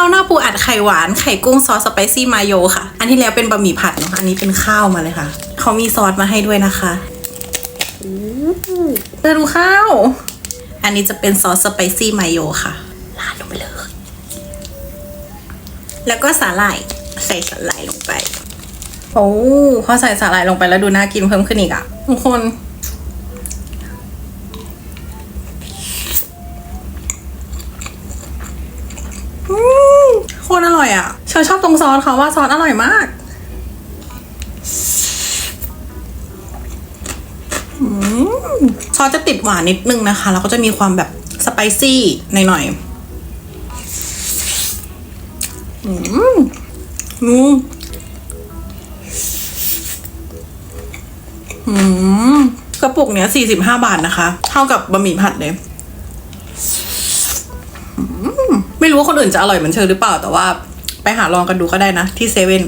าวหน้าปูอัดไข่หวานไข่กุ้งซอสสไปซี่มาโยค่ะ อันที่แล้วเป็นบะหมี่ผัดเนาะอันนี้เป็นข้าวมาเลยค่ะ เขามีซอสมาให้ด้วยนะคะเธอดูข้าว อันนี้จะเป็นซอสสไปซี่มาโยค่ะราดลงไปเลย แล้วก็สาหร่ายใส่สาหร่ายลงไป โอ้พอใส่สาหร่ายลงไปแล้วดูน่ากินเพิ่มขึ้นอีกอะทุกคน ตรอร่อยอะเชอชอบตรงซอสเขาว่าซอสอร่อยมากอซอสจะติดหวานนิดนึงนะคะ แล้วก็จะมีความแบบสไปซี่หน่อยๆอืมอืมอืมกระปุกเนี้ยสี่สิบห้าบาทนะคะ เท่ากับบะหมี่ผัดเลย ไม่รู้ว่าคนอื่นจะอร่อยเหมือนเชอหรือเปล่าแต่ว่าไปหาลองกันดูก็ได้นะ ที่เซเว่น